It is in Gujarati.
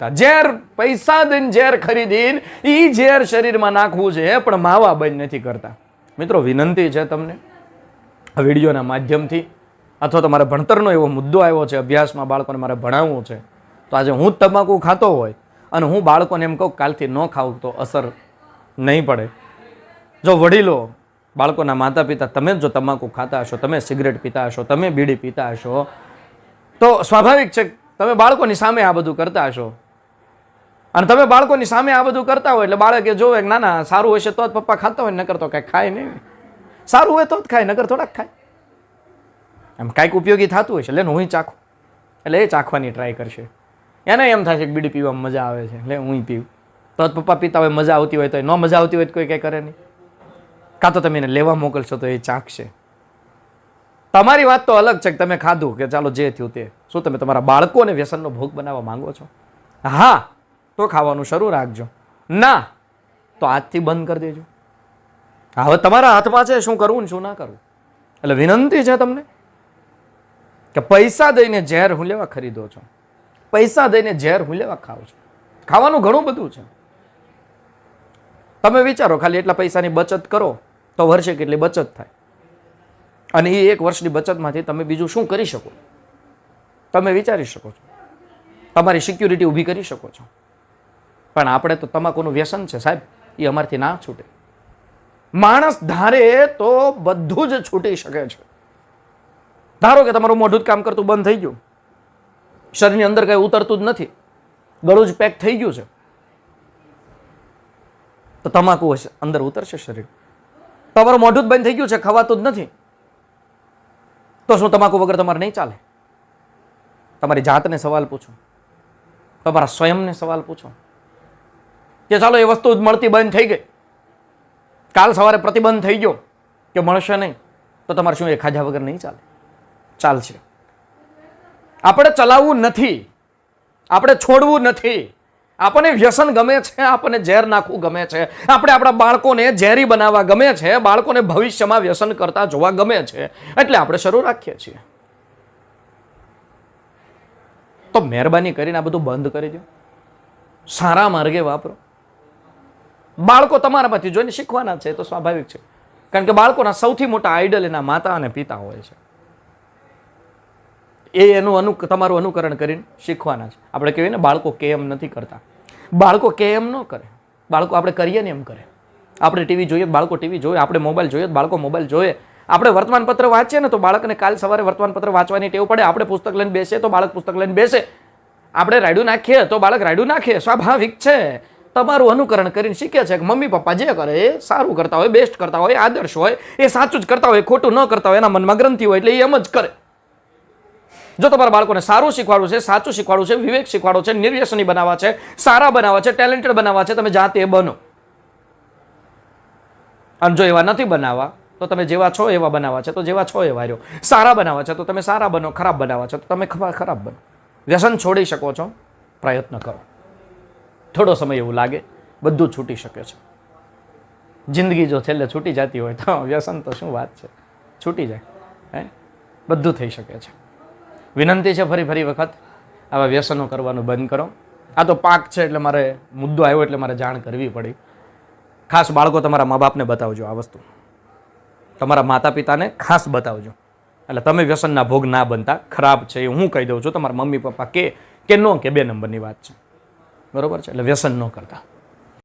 ઝેર પૈસા દઈને ઝેર ખરીદીને એ ઝેર શરીરમાં નાખવું છે પણ માવા બંધ નથી કરતા. મિત્રો, વિનંતી છે તમને. આ વિડીયોના માધ્યમથી અથવા તો મારે ભણતરનો એવો મુદ્દો આવ્યો છે, અભ્યાસમાં બાળકોને મારે ભણાવવું છે, તો આજે હું જ તમાકુ ખાતો હોય અને હું બાળકોને એમ કહું કાલથી ન ખાવું તો અસર નહીં પડે. જો વડીલો, બાળકોના માતા પિતા તમે જ તમાકુ ખાતા હશો, તમે સિગરેટ પીતા હશો, તમે બીડી પીતા હશો, તો સ્વાભાવિક છે તમે બાળકોની સામે આ બધું કરતા હશો. અને તમે બાળકોની સામે આ બધું કરતા હોય એટલે બાળકે જોવે ના ના સારું હશે તો જ પપ્પા ખાતા હોય, નકર તો કાંઈ ખાય નહીં. સારું હોય તો જ ખાય, નકર થોડાક ખાય. એમ કાંઈક ઉપયોગી થતું હશે એટલે હું ચાખું. એટલે એ ચાખવાની ટ્રાય કરશે. એને એમ થાય છે કે બીડી પીવામાં મજા આવે છે એટલે હું પીવું. તો જ પપ્પા પીતા હોય, મજા આવતી હોય તો ન મજા આવતી હોય તો કોઈ કંઈ કરે નહીં. કાં તો તમે એને લેવા મોકલશો તો એ ચાખશે. તમારી વાત તો અલગ છે કે તમે ખાધું કે ચાલો જે થયું તે. શું તમે તમારા બાળકોને વ્યસનનો ભોગ બનાવવા માંગો છો? હા તો ખાવાનું શરૂ રાખજો. ના, તો આજથી બંધ કરી દેજો. હવે તમારા હાથમાં છે, શું કરવું ને શું ના કરવું એટલે વિનંતી છે તમને કે પૈસા દઈને ઝેર હું લેવા ખરીદો છો. પૈસા દઈને ઝેર હું લેવા ખાવ છો. ખાવાનું ઘણું બધું છે. તમે વિચારો, ખાલી એટલા પૈસાની બચત કરો, તો વર્ષે કેટલી બચત થાય. અને એ એક વર્ષની બચતમાંથી તમે બીજું શું કરી શકો? તમે વિચારી શકો છો. તમારી સિક્યુરિટી ઊભી કરી શકો છો. પણ આપણે તો તમાકુનું વ્યસન છે, સાહેબ. એ અમારથી ના છૂટે. માણસ ધારે તો બધું જ છૂટી શકે છે. ધારો કે તમારું મોઢું જ કામ કરતું બંધ થઈ ગયું. શરીરની અંદર કંઈ ઉતરતું જ નથી. ગળું જ પેક થઈ ગયું છે. તો તમાકુ હશે, અંદર ઉતરશે શરીર. તમારું મોઢું જ બંધ થઈ ગયું છે, ખવાતું જ નથી. તો શું તમાકુ વગર તમારે નહીં ચાલે? તમારી જાતને સવાલ પૂછો. તમારા સ્વયંને સવાલ પૂછો. કે ચાલો એ વસ્તુ મળતી બંધ થઈ ગઈ. કાલ સવારે પ્રતિબંધ થઈ ગયો કે મળશે નહીં, તો તમારે શું એ ખાધા વગર નહીં ચાલે? ચાલશે. આપણે ચલાવવું નથી. આપણે છોડવું નથી. આપણને વ્યસન ગમે છે, આપણને ઝેર નાખવું ગમે છે. આપણે આપણા બાળકોને ઝેરી બનાવવા ગમે છે, બાળકોને ભવિષ્યમાં વ્યસન કરતા જોવા ગમે છે. એટલે આપણે શરૂ રાખીએ છીએ. તો મહેરબાની કરીને આ બધું બંધ કરી દો. સારા માર્ગે વાપરો. બાળકો તમારામાંથી જોઈને શીખવાના છે, એ તો સ્વાભાવિક છે. કારણ કે બાળકોના સૌથી મોટા આઈડલ એના માતા અને પિતા હોય છે. એ એનું અનુ, તમારું અનુકરણ કરીને શીખવાના છે. આપણે કહીએ ને, બાળકો કેમ નથી કરતા. બાળકો કેમ ન કરે. બાળકો આપણે કરીએ ને એમ કરે. આપણે ટીવી જોઈએ, બાળકો ટીવી જોઈએ, આપણે મોબાઈલ જોઈએ, બાળકો મોબાઈલ જોઈએ. આપણે વર્તમાનપત્ર વાંચીએ ને તો બાળકને કાલ સવારે વર્તમાનપત્ર વાંચવાની ટેવ પડે, આપણે પુસ્તક લઈને બેસીએ તો બાળક પુસ્તક લઈને બેસે. આપણે રાયડું નાખીએ તો બાળક રાયડું નાખે. સ્વાભાવિક છે. તમારું અનુકરણ કરીને શીખે છે કે મમ્મી પપ્પા જે કરે એ સારું કરતા હોય બેસ્ટ કરતા હોય, આદર્શ હોય, એ સાચું જ કરતા હોય ખોટું ન કરતા હોય, એના મનમાં ગ્રંથિ હોય એટલે એ એમ જ કરે. જો તમારા બાળકોને સારું શીખવાડવું છે, સાચું શીખવાડવું છે, વિવેક શીખવાડો છે, નિર્વ્યસની બનાવવા છે, સારા બનાવવા છે ટેલેન્ટેડ બનાવવા છે, તમે જાતે બનો. અને જો એવા નથી બનાવવા, તો તમે જેવા છો એવા બનાવવા છે, તો જેવા છો એવા રહ્યો. સારા બનાવવા છે, તો તમે સારા બનો, ખરાબ બનાવવા છે, તો તમે ખરા- ખરાબ બનો. વ્યસન છોડી શકો છો, પ્રયત્ન કરો. થોડો સમય એવું લાગે, બધું છૂટી શકે છે. જિંદગી જો છેલ્લે છૂટી જતી હોય તો વ્યસન તો શું વાત છે? છૂટી જાય, હે? બધું થઈ શકે છે. વિનંતી છે ફરી ફરી વખત આવા વ્યસનો કરવાનું બંધ કરો. આ તો પાક છે એટલે મારે મુદ્દો આવ્યો એટલે મારે જાણ કરવી પડી. ખાસ બાળકો તમારા મા બાપને બતાવજો આ વસ્તુ. તમારા માતા પિતાને ખાસ બતાવજો. એટલે તમે વ્યસનના ભોગ ના બનતા, ખરાબ છે એ હું કહી દઉં છું. તમારા મમ્મી પપ્પા કે કે નો કે, બે નંબરની વાત છે. બરોબર છે? એટલે વ્યસન ન કરતા.